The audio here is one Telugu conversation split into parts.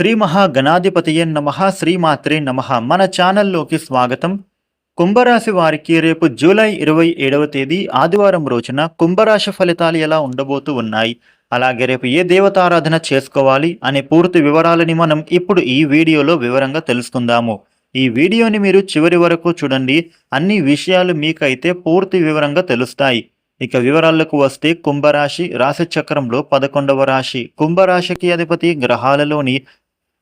శ్రీ మహాగణాధిపతియే నమ శ్రీమాత్రే నమ. మన ఛానల్లోకి స్వాగతం. కుంభరాశి వారికి రేపు జూలై ఇరవై ఏడవ తేదీ ఆదివారం రోజున కుంభరాశి ఫలితాలు ఎలా ఉండబోతూ ఉన్నాయి? అలాగే రేపు ఏ దేవతారాధన చేసుకోవాలి అనే పూర్తి వివరాలని మనం ఇప్పుడు ఈ వీడియోలో వివరంగా తెలుసుకుందాము. ఈ వీడియోని మీరు చివరి వరకు చూడండి. అన్ని విషయాలు మీకైతే పూర్తి వివరంగా తెలుస్తాయి. ఇక వివరాలకు వస్తే కుంభరాశి రాశి చక్రంలో పదకొండవ రాశి. కుంభరాశికి అధిపతి గ్రహాలలోని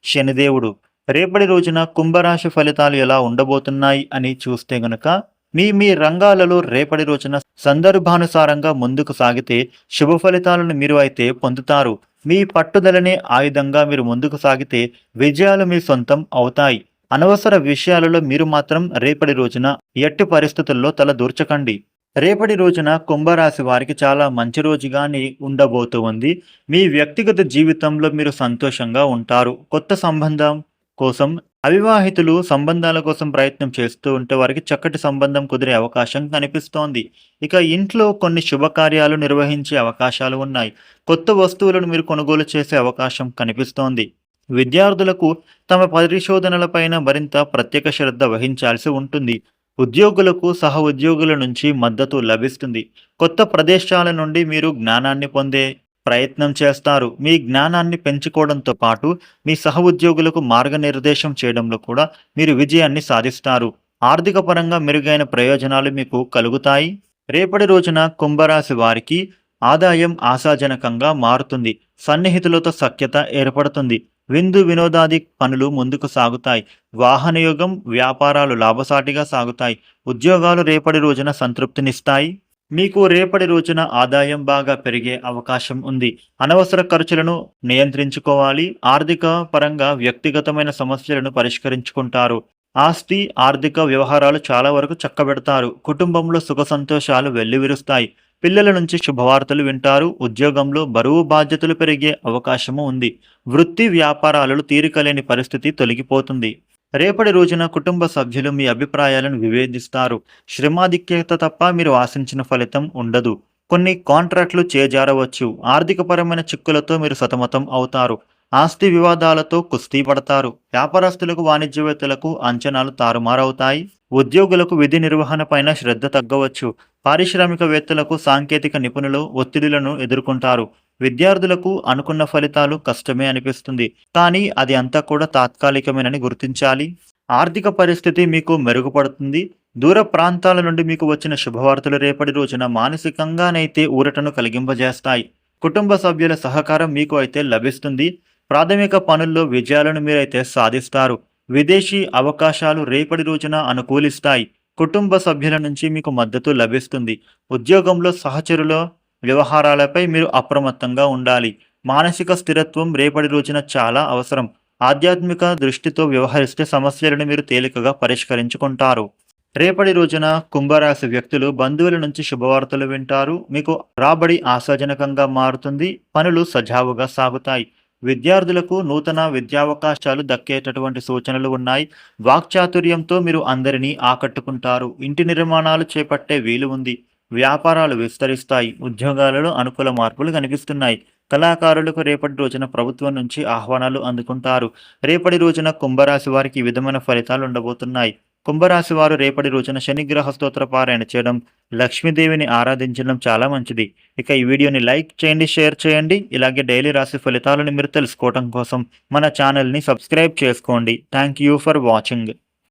శనిదేవుడు రేపటి రోజున కుంభరాశి ఫలితాలు ఎలా ఉండబోతున్నాయి అని చూస్తే గనుక మీ మీ రంగాలలో రేపటి రోజున సందర్భానుసారంగా ముందుకు సాగితే శుభ ఫలితాలను మీరు అయితే పొందుతారు. మీ పట్టుదలనే ఆయుధంగా మీరు ముందుకు సాగితే విజయాలు మీ సొంతం అవుతాయి. అనవసర విషయాలలో మీరు మాత్రం రేపటి రోజున ఎట్టి పరిస్థితుల్లో తల దూర్చకండి. రేపటి రోజున కుంభరాశి వారికి చాలా మంచి రోజుగానే ఉండబోతూ ఉంది. మీ వ్యక్తిగత జీవితంలో మీరు సంతోషంగా ఉంటారు. కొత్త సంబంధం కోసం అవివాహితులు సంబంధాల కోసం ప్రయత్నం చేస్తూ ఉంటే వారికి చక్కటి సంబంధం కుదిరే అవకాశం కనిపిస్తోంది. ఇక ఇంట్లో కొన్ని శుభకార్యాలు నిర్వహించే అవకాశాలు ఉన్నాయి. కొత్త వస్తువులను మీరు కొనుగోలు చేసే అవకాశం కనిపిస్తోంది. విద్యార్థులకు తమ పరిశోధనలపైన మరింత ప్రత్యేక శ్రద్ధ వహించాల్సి ఉంటుంది. ఉద్యోగులకు సహ ఉద్యోగుల నుంచి మద్దతు లభిస్తుంది. కొత్త ప్రదేశాల నుండి మీరు జ్ఞానాన్ని పొందే ప్రయత్నం చేస్తారు. మీ జ్ఞానాన్ని పెంచుకోవడంతో పాటు మీ సహ ఉద్యోగులకు మార్గనిర్దేశం చేయడంలో కూడా మీరు విజయాన్ని సాధిస్తారు. ఆర్థిక పరంగా మెరుగైన ప్రయోజనాలు మీకు కలుగుతాయి. రేపటి రోజున కుంభరాశి వారికి ఆదాయం ఆశాజనకంగా మారుతుంది. సన్నిహితులతో సఖ్యత ఏర్పడుతుంది. విందు వినోదాది పనులు ముందుకు సాగుతాయి. వాహనయోగం వ్యాపారాలు లాభసాటిగా సాగుతాయి. ఉద్యోగాలు రేపటి రోజున సంతృప్తినిస్తాయి. మీకు రేపటి రోజున ఆదాయం బాగా పెరిగే అవకాశం ఉంది. అనవసర ఖర్చులను నియంత్రించుకోవాలి. ఆర్థిక పరంగా వ్యక్తిగతమైన సమస్యలను పరిష్కరించుకుంటారు. ఆస్తి ఆర్థిక వ్యవహారాలు చాలా వరకు చక్కబెడతారు. కుటుంబంలో సుఖ సంతోషాలు వెల్లివిరుస్తాయి. పిల్లల నుంచి శుభవార్తలు వింటారు. ఉద్యోగంలో బరువు బాధ్యతలు పెరిగే అవకాశము ఉంది. వృత్తి వ్యాపారాలలో తీరికలేని పరిస్థితి తొలగిపోతుంది. రేపటి రోజున కుటుంబ సభ్యులు మీ అభిప్రాయాలను వివేదిస్తారు. శ్రమాధిక్యత తప్ప మీరు ఆశించిన ఫలితం ఉండదు. కొన్ని కాంట్రాక్టులు చేజారవచ్చు. ఆర్థికపరమైన చిక్కులతో మీరు సతమతం అవుతారు. ఆస్తి వివాదాలతో కుస్తీ పడతారు వ్యాపారస్తులకు వాణిజ్యవేత్తలకు అంచనాలు తారుమారవుతాయి. ఉద్యోగులకు విధి నిర్వహణ పైన శ్రద్ధ తగ్గవచ్చు. పారిశ్రామికవేత్తలకు సాంకేతిక నిపుణులు ఒత్తిడులను ఎదుర్కొంటారు. విద్యార్థులకు అనుకున్న ఫలితాలు కష్టమే అనిపిస్తుంది. కానీ అది అంతా కూడా తాత్కాలికమేనని గుర్తించాలి. ఆర్థిక పరిస్థితి మీకు మెరుగుపడుతుంది. దూర ప్రాంతాల నుండి మీకు వచ్చిన శుభవార్తలు రేపటి రోజున మానసికంగానైతే ఊరటను కలిగింపజేస్తాయి. కుటుంబ సభ్యుల సహకారం మీకు అయితే లభిస్తుంది. ప్రాథమిక పనుల్లో విజయాలను మీరైతే సాధిస్తారు. విదేశీ అవకాశాలు రేపటి రోజున అనుకూలిస్తాయి. కుటుంబ సభ్యుల నుంచి మీకు మద్దతు లభిస్తుంది. ఉద్యోగంలో సహచరుల వ్యవహారాలపై మీరు అప్రమత్తంగా ఉండాలి. మానసిక స్థిరత్వం రేపటి రోజున చాలా అవసరం. ఆధ్యాత్మిక దృష్టితో వ్యవహరిస్తే సమస్యలను మీరు తేలికగా పరిష్కరించుకుంటారు. రేపటి రోజున కుంభరాశి వ్యక్తులు బంధువుల నుంచి శుభవార్తలు వింటారు. మీకు రాబడి ఆశాజనకంగా మారుతుంది. పనులు సజావుగా సాగుతాయి. విద్యార్థులకు నూతన విద్యావకాశాలు దక్కేటటువంటి సూచనలు ఉన్నాయి. వాక్చాతుర్యంతో మీరు అందరినీ ఆకట్టుకుంటారు. ఇంటి నిర్మాణాలు చేపట్టే వీలు ఉంది. వ్యాపారాలు విస్తరిస్తాయి. ఉద్యోగాలలో అనుకూల మార్పులు కనిపిస్తున్నాయి. కళాకారులకు రేపటి రోజున ప్రభుత్వం నుంచి ఆహ్వానాలు అందుకుంటారు. రేపటి రోజున కుంభరాశి వారికి విధమైన ఫలితాలు ఉండబోతున్నాయి. కుంభరాశి వారు రేపటి రోజున శనిగ్రహ స్తోత్ర పారాయణ చేయడం లక్ష్మీదేవిని ఆరాధించడం చాలా మంచిది. ఇక ఈ వీడియోని లైక్ చేయండి షేర్ చేయండి. ఇలాగే డైలీ రాశి ఫలితాలను మీరు తెలుసుకోవడం కోసం మన ఛానల్ని సబ్స్క్రైబ్ చేసుకోండి. Thank you for watching.